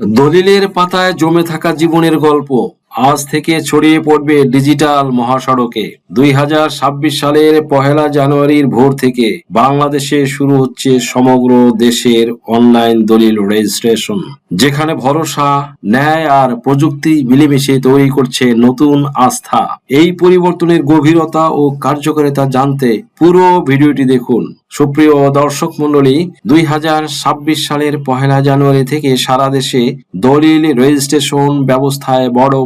দলিলের পাতায় জমে থাকা জীবনের গল্প। আজ থেকে ছড়িয়ে পড়বে ডিজিটাল মহাসড়কে। দুই হাজার ছাব্বিশ সালের পহেলা জানুয়ারির ভোর থেকে বাংলাদেশে শুরু হচ্ছে সমগ্র দেশের অনলাইন দলিল রেজিস্ট্রেশন, যেখানে ভরসা, ন্যায় আর প্রযুক্তি মিলেমিশে তৈরি করছে নতুন আস্থা। এই পরিবর্তনের গভীরতা ও কার্যকারিতা জানতে পুরো ভিডিওটি দেখুন। সুপ্রিয় দর্শক মন্ডলী দুই হাজার ছাব্বিশ সালের পহেলা জানুয়ারি থেকে সারা দেশে দলিল রেজিস্ট্রেশন ব্যবস্থায় বড়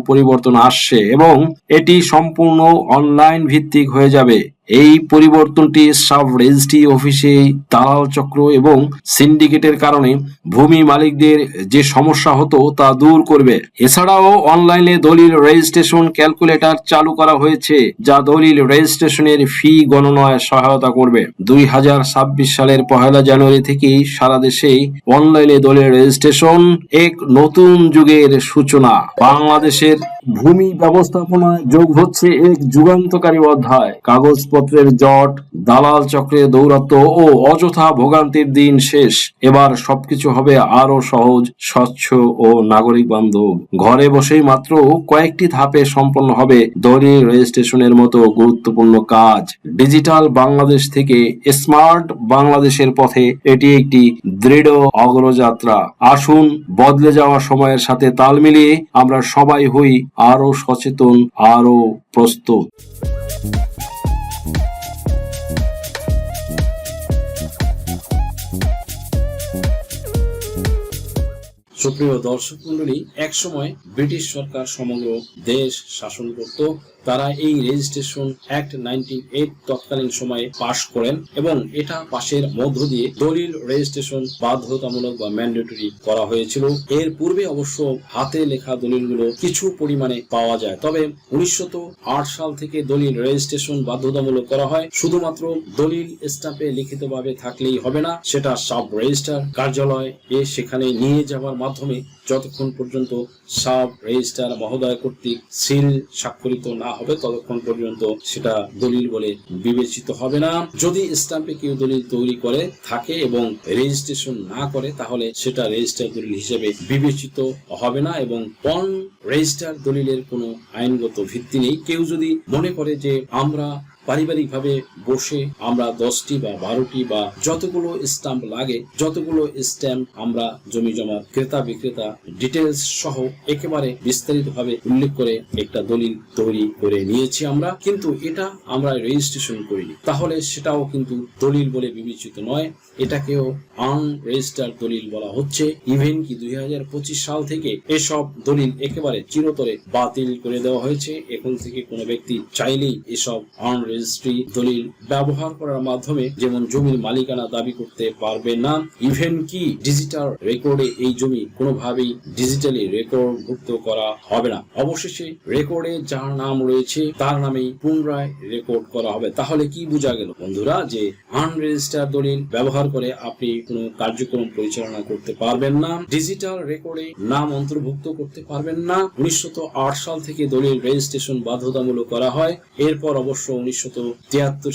আসছে এবং এটি সম্পূর্ণ অনলাইন ভিত্তিক হয়ে যাবে। এই পরিবর্তনটি সাব রেজিস্ট্রি অফিসে দালাল চক্র এবং সিন্ডিকেটের কারণে ভূমি মালিকদের যে সমস্যা হতো তা দূর করবে। এছাড়াও অনলাইনে দলিল রেজিস্ট্রেশন ক্যালকুলেটর চালু করা হয়েছে, যা দলিল রেজিস্ট্রেশনের ফি গণনায় সহায়তা করবে। দুই হাজার ছাব্বিশ সালের পহেলা জানুয়ারি থেকেই সারা দেশেই অনলাইনে দলিল রেজিস্ট্রেশন এক নতুন যুগের সূচনা। বাংলাদেশের ভূমি ব্যবস্থাপনায় যোগ হচ্ছে এক যুগান্তকারী অধ্যায়। কাগজপত্রের জট, দালাল চক্রের দৌরাত্ম ও অযথা ভোগান্তির দিন শেষ। এবার সবকিছু হবে আরও সহজ, স্বচ্ছ ও নাগরিক বান্ধব। ঘরে বসেই মাত্র কয়েকটি ধাপে সম্পন্ন হবে দলিল রেজিস্ট্রেশনের মতো গুরুত্বপূর্ণ কাজ। ডিজিটাল বাংলাদেশ থেকে স্মার্ট বাংলাদেশের পথে এটি একটি দৃঢ় অগ্রযাত্রা। আসুন, বদলে যাওয়া সময়ের সাথে তাল মিলিয়ে আমরা সবাই হই আরও সচেতন আরও প্রস্তুত। সুপ্রিয় দর্শক মন্ডলী একসময় ব্রিটিশ সরকার সমগ্র দেশ শাসন করত। তারা এই রেজিস্ট্রেশন অ্যাক্ট নাইনটি এইট তৎকালীন সময়ে পাশ করেন এবং এটা পাশের মধ্য দিয়ে দলিল রেজিস্ট্রেশন বাধ্যতামূলক বা ম্যান্ডেটরি করা হয়েছিল। এর পূর্বে অবশ্য হাতে লেখা দলিলগুলো কিছু পরিমাণে পাওয়া যায়। তবে উনিশশো সাল থেকে দলিল রেজিস্ট্রেশন বাধ্যতামূলক করা হয়। শুধুমাত্র দলিল স্টাফে লিখিতভাবে থাকলেই হবে না, সেটা সাব রেজিস্টার কার্যালয় এ সেখানে নিয়ে যাওয়ার মাধ্যমে যতক্ষণ পর্যন্ত সাব রেজিস্টার মহোদয় কর্তৃক সিল স্বাক্ষরিত না হবে ততক্ষণ পর্যন্ত সেটা দলিল বলে বিবেচিত হবে না। যদি স্ট্যাম্পে কেউ দলিল তৈরি করে, থাকে এবং রেজিস্ট্রেশন না করে, তাহলে সেটা রেজিস্টার দলিল হিসেবে বিবেচিত হবে না এবং পন রেজিস্টার দলিলের কোনো আইনগত ভিত্তি নেই। কেউ যদি মনে করে যে আমরা পারিবারিকভাবে বসে আমরা দশটি বা বারোটি বা যতগুলো স্টাম্প লাগে, যতগুলো স্ট্যাম্প আমরা জমি জমা ক্রেতা বিক্রেতা ডিটেলস সহ একেবারে বিস্তারিতভাবে উল্লেখ করে একটা দলিল তৈরি করে নিয়েছি আমরা। কিন্তু এটা আমরা রেজিস্ট্রেশন করিনি। তাহলে সেটাও কিন্তু দলিল বলে বিবেচিত নয়। এটাকেও আন রেজিস্টার দলিল বলা হচ্ছে। ইভেন কি দুই হাজার পঁচিশ সাল থেকে এসব দলিল একেবারে চিরতরে বাতিল করে দেওয়া হয়েছে। এখন থেকে কোনো ব্যক্তি চাইলেই এসব আন রেজিস্ট্রি দলিল ব্যবহার করার মাধ্যমে যেমন জমির মালিকানা দাবি করতে পারবে না ইভেন কি ডিজিটাল রেকর্ডে এই জমি কোনোভাবেই ডিজিটালি রেকর্ড রেকর্ডভুক্ত করা হবে না। অবশেষে রেকর্ডে যার নাম রয়েছে, তার নামেই পুনরায় রেকর্ড করা হবে। তাহলে কি বোঝা গেল বন্ধুরা যে আনরেজিস্টার দলিল ব্যবহার করে আপনি কোনো কার্যক্রম পরিচালনা করতে পারবেন না ডিজিটাল রেকর্ডে নাম অন্তর্ভুক্ত করতে পারবেন না। উনিশশো আট সাল থেকে দলিল রেজিস্ট্রেশন বাধ্যতামূলক করা হয়। এরপর অবশ্য উনিশশো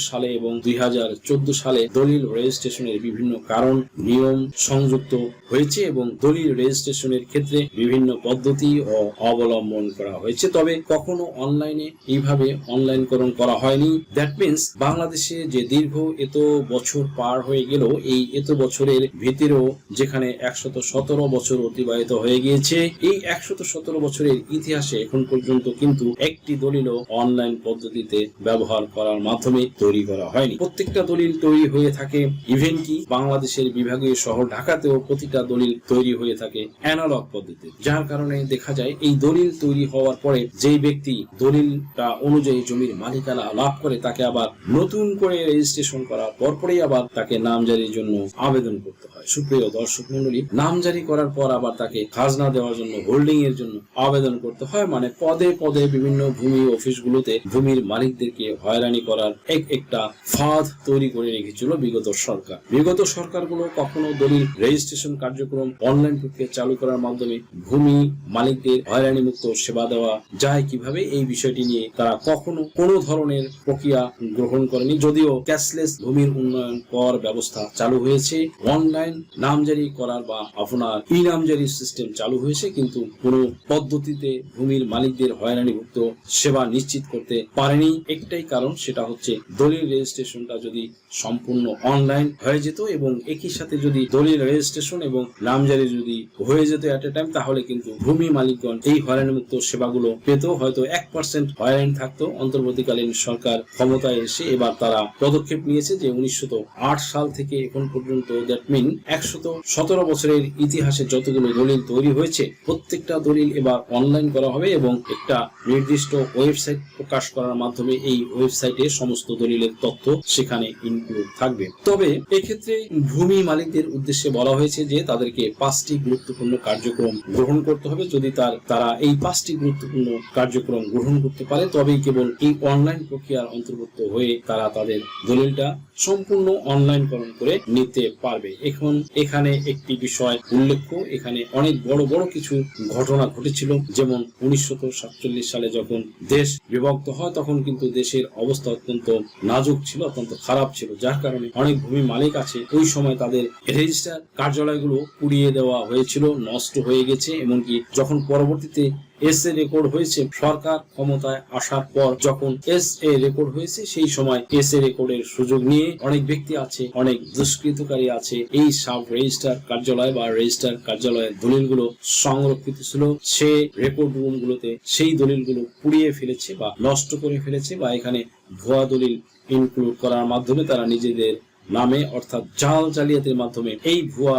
সালে এবং দুই হাজার চোদ্দ সালে দলিল রেজিস্ট্রেশনের বিভিন্ন কারণ, নিয়ম সংযুক্ত হয়েছে এবং দলিল রেজিস্ট্রেশনের ক্ষেত্রে বিভিন্ন পদ্ধতি ও অবলম্বন করা হয়েছে। তবে কখনো অনলাইনে এইভাবে অনলাইনকরণ করা হয়নি। দ্যাট মিন্স বাংলাদেশে যে দীর্ঘ এত বছর পার হয়ে গেল, এই এত বছরের ভিতরেও যেখানে একশত সতেরো বছর অতিবাহিত হয়ে গিয়েছে, এই একশত সতেরো বছরের ইতিহাসে এখন পর্যন্ত কিন্তু একটি দলিলও অনলাইন পদ্ধতিতে ব্যবহার করার মাধ্যমে তৈরি করা হয়নি। প্রত্যেকটা দলিল তৈরি হয়ে থাকে। ইভেন কি বাংলাদেশের বিভাগীয় শহর ঢাকাতেও প্রতিটা দলিল তৈরি হয়ে থাকে অ্যানালগ পদ্ধতি যার কারণে দেখা যায়, এই দলিল তৈরি হওয়ার পরে যেই ব্যক্তি দলিলটা অনুযায়ী জমির মালিকানা লাভ করে, তাকে আবার নতুন করে রেজিস্ট্রেশন করার পরপরই আবার তাকে নামজারির জন্য আবেদন করতে হয়। সুপ্রিয় দর্শক মন্ডলী নামজারি করার পর আবার তাকে খাজনা দেওয়ার জন্য হোল্ডিং এর জন্য আবেদন করতে হয়। মানে পদে পদে বিভিন্ন ভূমি অফিসগুলোতে ভূমির মালিকদেরকে হয়রানি হয়রানি করার এক একটা ফাঁদ তৈরি করে রেখেছিল বিগত সরকার। বিগত সরকারগুলো কখনো দলিল রেজিস্ট্রেশন কার্যক্রম অনলাইন প্রক্রিয়া চালু করার মাধ্যমে ভূমি মালিকদের হয়রানি মুক্ত সেবা দেওয়া যায় কীভাবে, এই বিষয়টি নিয়ে তারা কখনো কোনো ধরনের প্রক্রিয়া গ্রহণ করেনি। যদিও ক্যাশলেস ভূমির উন্নয়ন কর ব্যবস্থা চালু হয়েছে অনলাইন নামজারি করার বা আপনার ই নামজারি সিস্টেম চালু হয়েছে, কিন্তু কোনো পদ্ধতিতে ভূমির মালিকদের হয়রানিভুক্ত সেবা নিশ্চিত করতে পারেনি। একটাই কারণ সেটা হচ্ছে দলিল রেজিস্ট্রেশনটা যদি সম্পূর্ণ অনলাইন হয়ে যেত এবং একই সাথে যদি দলিল রেজিস্ট্রেশন এবং নামজারি যদি হয়ে যেত এট এ টাইম তাহলে কিন্তু ভূমি মালিকগণ এই হয়রানি মুক্ত সেবাগুলো পেত। হয়তো এক পার্সেন্ট হয়রানি থাকতো। অন্তর্বর্তীকালীন সরকার ক্ষমতায় এসে এবার তারা পদক্ষেপ নিয়েছে যে উনিশশো আট সাল থেকে এখন পর্যন্ত দ্যাট মিন একশত সতেরো বছরের ইতিহাসে যতগুলো দলিল তৈরি হয়েছে, প্রত্যেকটা দলিল এবার অনলাইন করা হবে এবং একটা নির্দিষ্ট ওয়েবসাইট প্রকাশ করার মাধ্যমে এই ওয়েবসাইটে সমস্ত দলিলের তথ্য সেখানে ইনক্লুড থাকবে। তবে এক্ষেত্রে ভূমি মালিকদের উদ্দেশ্যে বলা হয়েছে যে তাদেরকে পাঁচটি গুরুত্বপূর্ণ কার্যক্রম গ্রহণ করতে হবে। যদি তার, তারা এই পাঁচটি গুরুত্বপূর্ণ কার্যক্রম গ্রহণ করতে পারে, তবেই কেবল এই অনলাইন প্রক্রিয়ার অন্তর্ভুক্ত হয়ে তারা তাদের দলিলটা সম্পূর্ণ অনলাইনকরণ করে নিতে পারবে। এখন এখানে একটি বিষয় উল্লেখ্য, এখানে অনেক বড় বড় কিছু ঘটনা ঘটেছিল। যেমন উনিশশো সাতচল্লিশ সালে যখন দেশ বিভক্ত হয়, তখন কিন্তু দেশের অবস্থা অত্যন্ত নাজুক ছিল, অত্যন্ত খারাপ ছিল, যার কারণে অনেক ভূমি মালিক আছে। ওই সময় তাদের রেজিস্টার কার্যালয়গুলো পুড়িয়ে দেওয়া হয়েছিল, নষ্ট হয়ে গেছে। এমনকি যখন পরবর্তীতে এস এ রেকর্ড হয়েছে সরকার ক্ষমতায় আসার পর যখন এস এ রেকর্ড হয়েছে, সেই সময় এস এ রেকর্ডের সুযোগ নিয়ে অনেক ব্যক্তি আছে, অনেক দুষ্কৃতকারী আছে। এই সাব রেজিস্টার কার্যালয় বা রেজিস্টার কার্যালয়ের দলিলগুলো সংরক্ষিত ছিল। সে রেকর্ড রুমগুলোতে সেই দলিলগুলো পুড়িয়ে ফেলেছে বা নষ্ট করে ফেলেছে বা এখানে ভুয়া দলিল ইনক্লুড করার মাধ্যমে তারা নিজেদের নামে অর্থাৎ জাল জালিয়াতির মাধ্যমে এই ভুয়া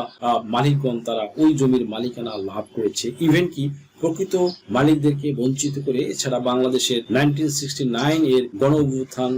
মালিকগণ তারা ওই জমির মালিকানা লাভ করেছে। ইভেন কি প্রকৃত মালিকদেরকে বঞ্চিত করে, এছাড়া বাংলাদেশের এর গণ অভ্যুত্থান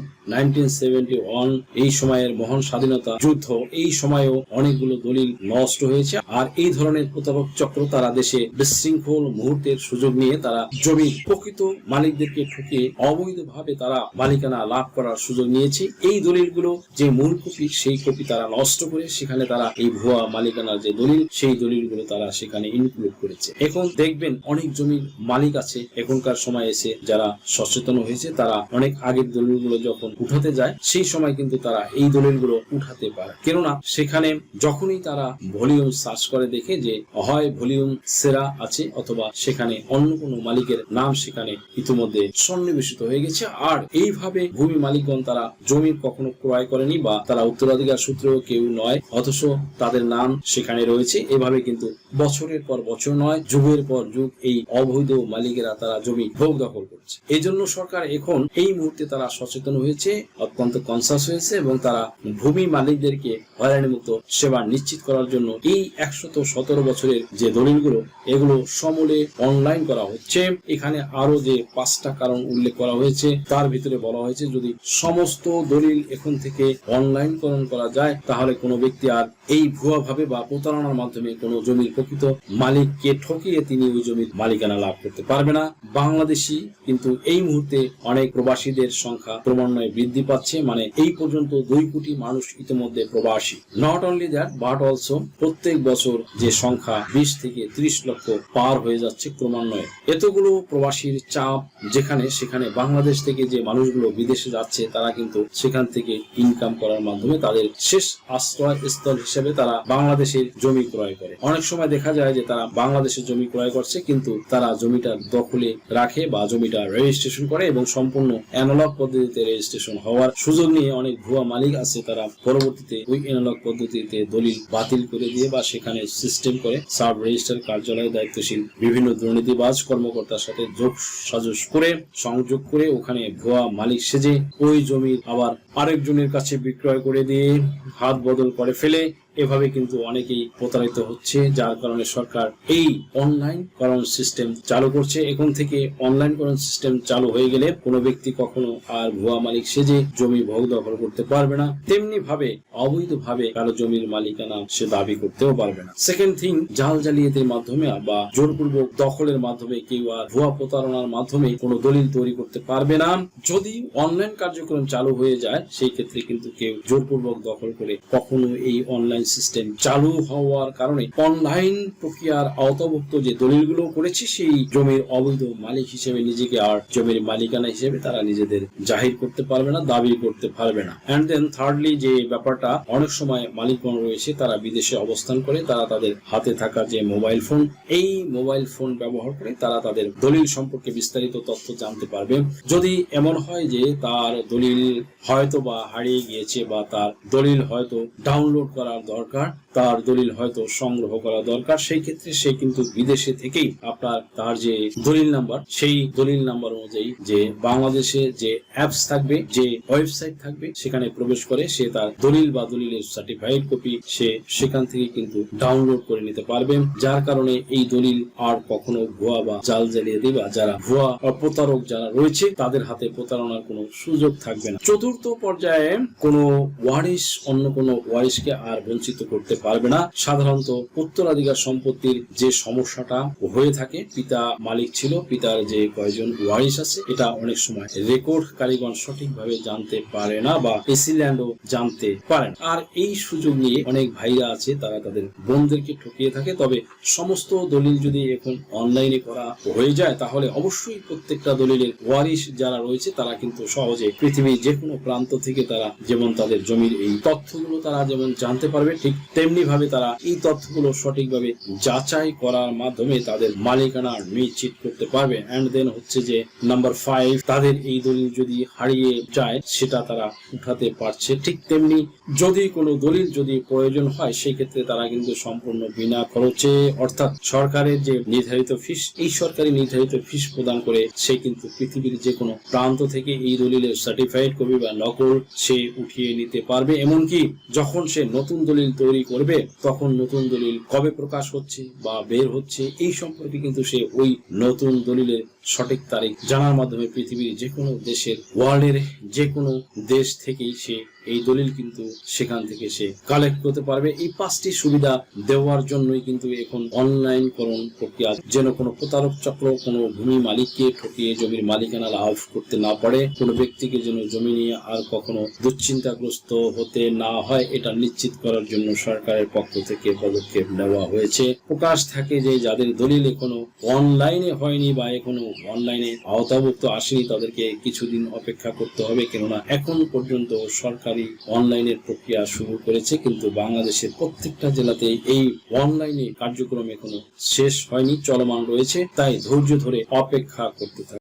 এই সময়ের মহান স্বাধীনতা যুদ্ধ, এই সময়েও অনেকগুলো দলিল নষ্ট হয়েছে। আর এই ধরনের প্রতারক চক্র তারা দেশে বিশৃঙ্খল মুহূর্তের সুযোগ নিয়ে তারা জমির প্রকৃত মালিকদেরকে ঠকিয়ে অবৈধভাবে তারা মালিকানা লাভ করার সুযোগ নিয়েছে। এই দলিলগুলো যে মূল কপি, সেই কপি তারা নষ্ট করে সেখানে তারা এই ভুয়া মালিকানার যে দলিল, সেই দলিলগুলো তারা সেখানে ইনক্লুড করেছে। এখন দেখবেন অনেক জমির মালিক আছে এখনকার সময় এসে যারা সচেতন হয়েছে, তারা অনেক আগের দলিলগুলো যখন উঠাতে যায়, সেই সময় কিন্তু তারা এই দলিলগুলো উঠাতে পারে। কেননা সেখানে যখনই তারা ভলিউম সার্চ করে দেখে যে, হয় ভলিউম সেরা আছে, অথবা সেখানে অন্য কোনো মালিকের নাম সেখানে ইতিমধ্যে সন্নিবেশিত হয়ে গেছে, আর এইভাবে ভূমি মালিকগণ তারা জমি কখনো ক্রয় করেনি বা তারা উত্তরাধিকার সূত্রেও কেউ নয়, অথচ তাদের নাম সেখানে রয়েছে। এভাবে কিন্তু বছরের পর বছর নয়, যুগের পর যুগ এই অবৈধ মালিকেরা তারা জমি ভোগ দখল করছে। এই জন্য সরকার এখন এই মুহূর্তে তারা সচেতন হয়েছে, অত্যন্ত কনসাস হয়েছে এবং তারা ভূমি মালিকদেরকে হয়রানিমুক্ত সেবা নিশ্চিত করার জন্য এই একশত সতেরো বছরের যে দলিলগুলো, এগুলো সমূলে অনলাইন করা হচ্ছে। এখানে আরও যে পাঁচটা কারণ উল্লেখ করা হয়েছে, তার ভিতরে বলা হয়েছে, যদি সমস্ত দলিল এখন থেকে অনলাইনকরণ করা যায়, তাহলে কোনো ব্যক্তি আর এই ভুয়া ভাবে বা প্রতারণার মাধ্যমে কোনো জমির প্রকৃত মালিককে ঠকিয়ে তিনি ওই জমির মালিকানা লাভ করতে পারবে না। বাংলাদেশি কিন্তু এই মুহূর্তে অনেক প্রবাসীদের সংখ্যা ক্রমান্বয়ে বৃদ্ধি পাচ্ছে। মানে এই পর্যন্ত দুই কোটি মানুষ ইতিমধ্যে প্রবাসী। Not only that but also প্রত্যেক বছর যে সংখ্যা বিশ থেকে ত্রিশ লক্ষ পার হয়ে যাচ্ছে ক্রমান্বয়ে। এতগুলো প্রবাসীর চাপ যেখানে, সেখানে বাংলাদেশ থেকে যে মানুষগুলো বিদেশে যাচ্ছে, তারা কিন্তু সেখান থেকে ইনকাম করার মাধ্যমে তাদের শেষ আশ্রয় স্থল হিসেবে তারা বাংলাদেশের জমি ক্রয় করে। অনেক সময় দেখা যায় যে তারা বাংলাদেশের জমি ক্রয় করছে, কিন্তু তারা জমিটা দখলে রাখে বা জমিটা রেজিস্ট্রেশন করে এবং সম্পূর্ণ অ্যানালগ পদ্ধতিতে রেজিস্ট্রেশন হওয়ার সুযোগ নিয়ে অনেক ভুয়া মালিক আছে। তারা পরবর্তীতে ওই অ্যানালগ পদ্ধতিতে দলিল বাতিল করে দিয়ে বা সেখানে সিস্টেম করে সাব রেজিস্টার কার্যালয়ে দায়িত্বশীল বিভিন্ন দুর্নীতিবাজ কর্মকর্তার সাথে যোগ সাজস করে, সংযোগ করে ওখানে ভুয়া মালিক সেজে ওই জমির আবার আরেকজনের কাছে বিক্রয় করে দিয়ে হাত বদল করে ফেলে এভাবে কিন্তু অনেকেই প্রতারিত হচ্ছে, যার কারণে সরকার এই অনলাইন করণ সিস্টেম চালু করছে। এখন থেকে অনলাইন করণ সিস্টেম চালু হয়ে গেলে কোনো ব্যক্তি কখনো আর ভুয়া মালিক সেজে জমি ভোগ দখল করতে পারবে না। তেমনি ভাবে অবৈধ ভাবে কারও জমির মালিকানা সে দাবি করতেও পারবে না। সেকেন্ড থিং জাল জালিয়াতির মাধ্যমে বা জোরপূর্বক দখলের মাধ্যমে কেউ আর ভুয়া প্রতারণার মাধ্যমে কোনো দলিল তৈরি করতে পারবে না। যদি অনলাইন কার্যক্রম চালু হয়ে যায়, সেই ক্ষেত্রে কিন্তু কেউ জোরপূর্বক দখল করে কখনো এই অনলাইন সিস্টেম চালু হওয়ার কারণে অনলাইন প্রক্রিয়ার আওতাভুক্ত যে দলিলগুলো করেছে, সেই জমির অবৈধ মালিক হিসেবে নিজেকে আর জমির মালিকানা হিসেবে তারা নিজেদের জাহির করতে পারবে না, দাবি করতে পারবে না। অ্যান্ড দেন থার্ডলি যে ব্যাপারটা অনেক সময় মালিকগণ রয়েছে, তারা বিদেশে অবস্থান করে, তারা তাদের হাতে থাকা যে মোবাইল ফোন এই মোবাইল ফোন ব্যবহার করে তারা তাদের দলিল সম্পর্কে বিস্তারিত তথ্য জানতে পারবে। যদি এমন হয় যে তার দলিল হয়তো বা হারিয়ে গিয়েছে বা তার দলিল হয়তো ডাউনলোড করার দরকার। তার দলিল হয়তো সংগ্রহ করা দরকার। সেই ক্ষেত্রে সে কিন্তু বিদেশে থেকেই আপনার তার যে দলিল নাম্বার, সেই দলিল নাম্বার অনুযায়ী যে বাংলাদেশে যে অ্যাপস থাকবে, যে ওয়েবসাইট থাকবে, সেখানে প্রবেশ করে সে তার দলিল বা দলিলের সার্টিফাইড কপি সে সেখান থেকে কিন্তু ডাউনলোড করে নিতে পারবে। যার কারণে এই দলিল আর কখনো ভুয়া বা জাল জ্বালিয়ে দিবা যারা ভুয়া প্রতারক যারা রয়েছে, তাদের হাতে প্রতারণার কোনো সুযোগ থাকবে না। চতুর্থ পর্যায়ে কোনো ওয়ারিশ, অন্য কোনো ওয়ারিশকে আর বঞ্চিত করতে পারবে না। সাধারণত উত্তরাধিকার সম্পত্তির যে সমস্যাটা হয়ে থাকে, পিতা মালিক ছিল, পিতার যে কয়জন ওয়ারিশ আছে, এটা অনেক সময় রেকর্ড কারিগণ সঠিকভাবে জানতে পারে না বা এসিল্যান্ডও জানতে পারেন আর এই সুযোগ নিয়ে অনেক ভাইরা আছে, তারা তাদের বোনদেরকে ঠকিয়ে থাকে। তবে সমস্ত দলিল যদি এখন অনলাইনে করা হয়ে যায়, তাহলে অবশ্যই প্রত্যেকটা দলিলের ওয়ারিশ যারা রয়েছে, তারা কিন্তু সহজে পৃথিবীর যে কোনো প্রান্ত থেকে তারা যেমন তাদের জমির এই তথ্যগুলো তারা যেমন জানতে পারবে, ঠিক তেমনি ভাবে তারা এই তথ্যগুলো সঠিকভাবে যাচাই করার মাধ্যমে তাদের মালিকানা নিশ্চিত করতে পারবে। অ্যান্ড দেন হচ্ছে যে নাম্বার ফাইভ তাদের এই দলিল যদি হারিয়ে যায়, সেটা তারা উঠাতে পারছে। ঠিক তেমনি যদি কোনো দলিল যদি প্রয়োজন হয় সেই ক্ষেত্রে তারা কিন্তু সম্পূর্ণ বিনা খরচে, অর্থাৎ সরকারের যে নির্ধারিত ফিস এই সরকারি নির্ধারিত ফিস প্রদান করে সে কিন্তু পৃথিবীর যে কোনো প্রান্ত থেকে এই দলিলের সার্টিফাইড কপি বা নকল সে উঠিয়ে নিতে পারবে। এমনকি যখন সে নতুন দলিল তৈরি করবে, তখন নতুন দলিল কবে প্রকাশ হচ্ছে বা বের হচ্ছে, এই সম্পর্কে কিন্তু সে ওই নতুন দলিলের সঠিক তারিখ জানার মাধ্যমে পৃথিবীর যে কোনো দেশের ওয়ার্ল্ডের যে কোনো দেশ থেকেই সে এই দলিল কিন্তু সেখান থেকে সে কালেক্ট করতে পারবে। এই পাঁচটি সুবিধা দেওয়ার জন্যই কিন্তু এখন অনলাইন করণ প্রক্রিয়া যেন কোনো প্রতারক চক্র, কোনো ভূমি মালিককে ঠকিয়ে জমির মালিকানা লাভ করতে না পারে, কোনো ব্যক্তিকে যেন জমি নিয়ে আর কখনো দুশ্চিন্তাগ্রস্ত হতে না হয়, এটা নিশ্চিত করার জন্য সরকারের পক্ষ থেকে পদক্ষেপ নেওয়া হয়েছে। প্রকাশ থাকে যে যাদের দলিল এখনও অনলাইনে হয়নি বা এখনও অনলাইনে আওতাভুক্ত আসেনি, তাদেরকে কিছুদিন অপেক্ষা করতে হবে। কেননা এখন পর্যন্ত সরকারি অনলাইনের প্রক্রিয়া শুরু করেছে, কিন্তু বাংলাদেশের প্রত্যেকটা জেলাতে এই অনলাইনে কার্যক্রম এখনও শেষ হয়নি, চলমান রয়েছে। তাই ধৈর্য ধরে অপেক্ষা করতে